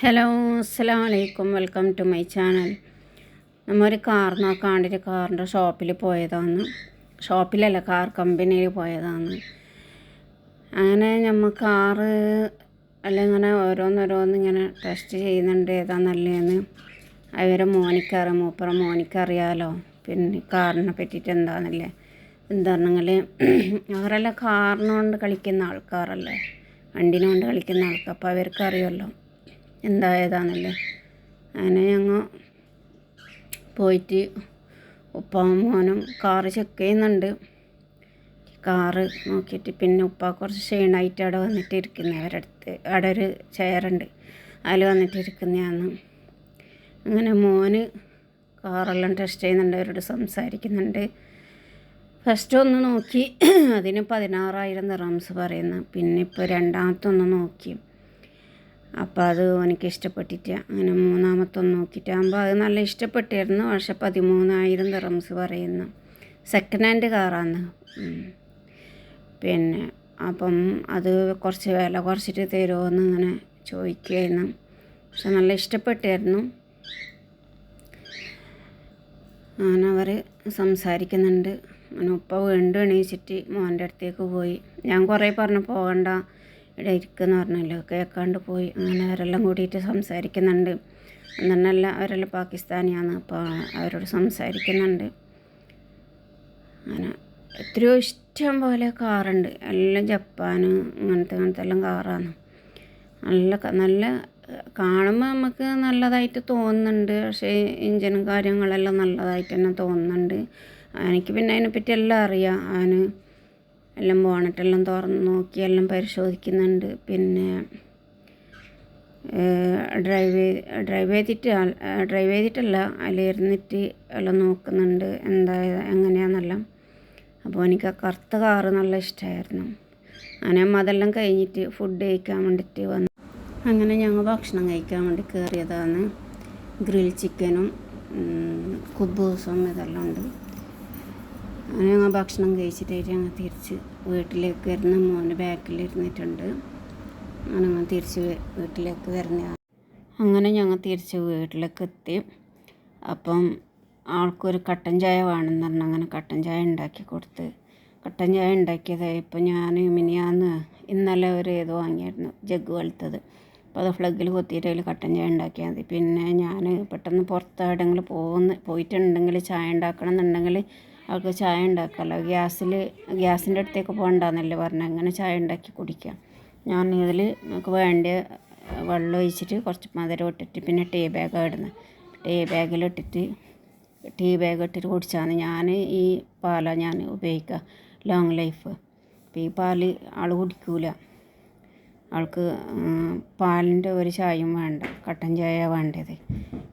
Hello അസ്സാം വലൈക്കും welcome to my channel നമ്മൊരു കാർ നോക്കാണ്ടൊരു കാറിന്റെ ഷോപ്പിൽ പോയതാണ്. ഷോപ്പിലല്ല കാർ കമ്പനിയിൽ പോയതാണ്. അങ്ങനെ നമ്മൾ കാറ് അല്ല ഇങ്ങനെ ഓരോന്നോരോന്ന് ഇങ്ങനെ ടെസ്റ്റ് ചെയ്യുന്നുണ്ട്. ഏതാ നല്ലതെന്ന്. അവരെ മോനിക്കറിയാം. മൂപ്പറ മോനിക്കറിയാലോ. പിന്നെ കാറിനെ പറ്റിയിട്ട് എന്താണെന്നല്ലേ എന്താണെങ്കിൽ അവരെല്ലാം കാറിനോണ്ട് കളിക്കുന്ന ആൾക്കാരല്ലേ. വണ്ടിനോണ്ട് കളിക്കുന്ന ആൾക്കാർ അപ്പോൾ അവർക്ക് ഏതാണെന്നല്ലേ അങ്ങനെ ഞങ്ങൾ പോയിട്ട് ഉപ്പാവും മോനും കാറ് ചെക്ക് ചെയ്യുന്നുണ്ട്. കാറ് നോക്കിയിട്ട് പിന്നെ ഉപ്പ കുറച്ച് ക്ഷീണമായിട്ട് അവിടെ വന്നിട്ട് ഇരിക്കുന്നത് അവരുടെ അടുത്ത് അവിടെ ഒരു ചെയറുണ്ട് അതിൽ വന്നിട്ട് ഇരിക്കുന്നതാണ് അങ്ങനെ മോന് കാറെല്ലാം ടെസ്റ്റ് ചെയ്യുന്നുണ്ട്. അവരോട് സംസാരിക്കുന്നുണ്ട്. ഫസ്റ്റ് ഒന്ന് നോക്കി. അതിന് പതിനാറായിരം നിറംസ് പറയുന്നു. പിന്നെ ഇപ്പോൾ രണ്ടാമത്തൊന്ന് നോക്കി. അപ്പോൾ അത് എനിക്ക് ഇഷ്ടപ്പെട്ടിട്ട് അങ്ങനെ മൂന്നാമത്തെ ഒന്ന് നോക്കിയിട്ടാകുമ്പോൾ അത് നല്ല ഇഷ്ടപ്പെട്ടിരുന്നു. പക്ഷെ പതിമൂന്നായിരം ദിറംസ് പറയുന്നു. സെക്കൻഡ് ഹാൻഡ് കാറാണ് പിന്നെ അപ്പം അത് കുറച്ച് വില കുറച്ചിട്ട് തരുമോയെന്ന് ഇങ്ങനെ ചോദിക്കുകയായിരുന്നു പക്ഷെ നല്ല ഇഷ്ടപ്പെട്ടായിരുന്നു അങ്ങനെ അവർ സംസാരിക്കുന്നുണ്ട്. അങ്ങനെ ഉപ്പ വീണ്ടും എണീച്ചിട്ട് മോന്റെ അടുത്തേക്ക് പോയി. ഞാൻ കുറേ പറഞ്ഞു പോകണ്ട. ഇവിടെ ഇരിക്കുമെന്ന് പറഞ്ഞല്ലോ. കേൾക്കാണ്ട് പോയി. അങ്ങനെ അവരെല്ലാം കൂടിയിട്ട് സംസാരിക്കുന്നുണ്ട്. എന്നല്ല അവരെല്ലാം പാകിസ്ഥാനിയാണ് അപ്പോൾ അവരോട് സംസാരിക്കുന്നുണ്ട്. അങ്ങനെ എത്രയോ ഇഷ്ടം പോലെ കാറുണ്ട്. എല്ലാം ജപ്പാൻ അങ്ങനത്തെ അങ്ങനത്തെ എല്ലാം കാറാണ്. നല്ല നല്ല കാണുമ്പോൾ നമുക്ക് നല്ലതായിട്ട് തോന്നുന്നുണ്ട്. പക്ഷേ എഞ്ചിനും കാര്യങ്ങളെല്ലാം നല്ലതായിട്ട് തന്നെ തോന്നുന്നുണ്ട്. എനിക്ക് പിന്നെ അതിനെപ്പറ്റി എല്ലാം അറിയാം. അവന് എല്ലാം ബോണറ്റെല്ലാം തുറന്ന് നോക്കി എല്ലാം പരിശോധിക്കുന്നുണ്ട്. പിന്നെ ഡ്രൈവ് ഡ്രൈവ് ചെയ്തിട്ട് ഡ്രൈവ് ചെയ്തിട്ടല്ല അതിലിരുന്നിട്ട് എല്ലാം നോക്കുന്നുണ്ട് എന്താ എങ്ങനെയാണെന്നെല്ലാം അപ്പോൾ എനിക്ക് ആ കറുത്ത കാറ് നല്ല ഇഷ്ടമായിരുന്നു അങ്ങനെ അതെല്ലാം കഴിഞ്ഞിട്ട് ഫുഡ് കഴിക്കാൻ വേണ്ടിയിട്ട് വന്നു. അങ്ങനെ ഞങ്ങൾ ഭക്ഷണം കഴിക്കാൻ വേണ്ടി കയറിയതാണ് ഗ്രിൽ ചിക്കനും കുബൂസും ഇതെല്ലാം ഉണ്ട്. അങ്ങനെ ഞങ്ങൾ ഭക്ഷണം കഴിച്ചിട്ടായിട്ട് ഞങ്ങൾ തിരിച്ച് വീട്ടിലേക്ക് വരുന്ന മോന് ബാക്കിൽ ഇരുന്നിട്ടുണ്ട്. അങ്ങനെ ഞങ്ങൾ തിരിച്ച് വീട്ടിലേക്ക് വരുന്ന അങ്ങനെ ഞങ്ങൾ തിരിച്ച് വീട്ടിലേക്ക് എത്തി. അപ്പം ആൾക്കൊരു കട്ടൻ ചായ വേണമെന്ന് പറഞ്ഞ് അങ്ങനെ കട്ടൻ ചായ ഉണ്ടാക്കി കൊടുത്ത്. കട്ടൻ ചായ ഉണ്ടാക്കിയത് ഇപ്പം ഞാൻ മിനിയാന്ന് ഇന്നലെ ഒരു ഇത് വാങ്ങിയായിരുന്നു ജഗ് വലുത്തത് അപ്പോൾ അത് ഫ്ലഗിൽ കൊത്തിയിട്ട് അതിൽ കട്ടൻ ചായ ഉണ്ടാക്കിയാൽ മതി. പിന്നെ ഞാൻ പെട്ടെന്ന് പുറത്ത് എവിടെയെങ്കിലും പോകുന്ന പോയിട്ടുണ്ടെങ്കിൽ ചായ ഉണ്ടാക്കണം എന്നുണ്ടെങ്കിൽ അവൾക്ക് ചായ ഉണ്ടാക്കാമല്ലോ ഗ്യാസിൽ ഗ്യാസിന്റെ അടുത്തേക്ക് പോകണ്ടെന്നല്ലേ പറഞ്ഞത് അങ്ങനെ ചായ ഉണ്ടാക്കി കുടിക്കാം. ഞാൻ ഇതിൽ നമുക്ക് വേണ്ട വെള്ളം ഒഴിച്ചിട്ട് കുറച്ച് മധുരം ഇട്ടിട്ട് പിന്നെ ടീ ബാഗാണ് ഇടുന്നത് ടീ ബാഗിലിട്ടിട്ട് ടീ ബാഗ് ഇട്ടിട്ട് കുടിച്ചാണ് ഞാൻ ഈ പാലാണ് ഞാൻ ഉപയോഗിക്കുക ലോങ് ലൈഫ്. അപ്പോൾ ഈ പാൽ ആൾ കുടിക്കൂല. ആൾക്ക് പാലിന്റെ ഒരു ചായയും വേണ്ട. കട്ടൻ ചായ വേണ്ടത്.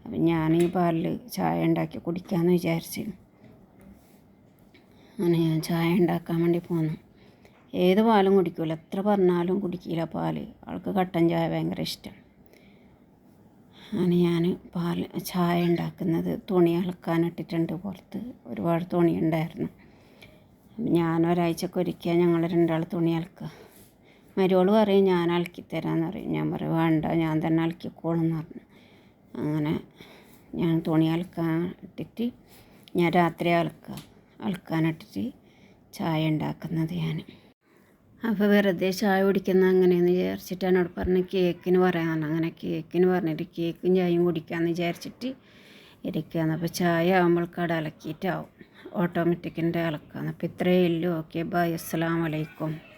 അപ്പം ഞാൻ ഈ പാലിൽ ചായ ഉണ്ടാക്കി കുടിക്കാമെന്ന് വിചാരിച്ചു. അങ്ങനെ ചായ ഉണ്ടാക്കാൻ വേണ്ടി പോന്നു. ഏത് പാലും കുടിക്കില്ല എത്ര പറഞ്ഞാലും കുടിക്കില്ല പാൽ. ആൾക്ക് കട്ടൻ ചായ ഭയങ്കര ഇഷ്ടം. അങ്ങനെ ഞാൻ പാൽ ചായ ഉണ്ടാക്കുന്നത് തുണി അലക്കാനിട്ടിട്ടുണ്ട് പുറത്ത് ഒരുപാട് തുണി ഉണ്ടായിരുന്നു. ഞാൻ ഒരാഴ്ചക്ക് ഒരിക്കൽ ഞങ്ങൾ രണ്ടാൾ തുണി അലക്കുക മരുവോൾ പറയും ഞാൻ അലക്കിത്തരാമെന്ന് പറയും. ഞാൻ പറയും വേണ്ട ഞാൻ തന്നെ അലക്കിക്കോളും എന്ന് പറഞ്ഞു. അങ്ങനെ ഞാൻ തുണി അലക്കാൻ ഇട്ടിട്ട് ഞാൻ രാത്രി അലക്കുക അലക്കാനിട്ടിട്ട് ചായ ഉണ്ടാക്കുന്നത് ഞാൻ. അപ്പോൾ വെറുതെ ചായ കുടിക്കുന്ന അങ്ങനെയെന്ന് വിചാരിച്ചിട്ട് എന്നോട് പറഞ്ഞ് കേക്കിന് പറയാൻ അങ്ങനെ കേക്കിന് പറഞ്ഞിട്ട് കേക്കും ചായയും കുടിക്കാമെന്ന് വിചാരിച്ചിട്ട് ഇരിക്കുകയാണ്. അപ്പോൾ ചായ ആകുമ്പോൾ കട അലക്കിയിട്ടാവും. ഓട്ടോമാറ്റിക്കിന്റെ അലക്കാന്ന് അപ്പോൾ ഇത്രയേ ഉള്ളൂ. Okay bye. അസ്സാം വലൈക്കും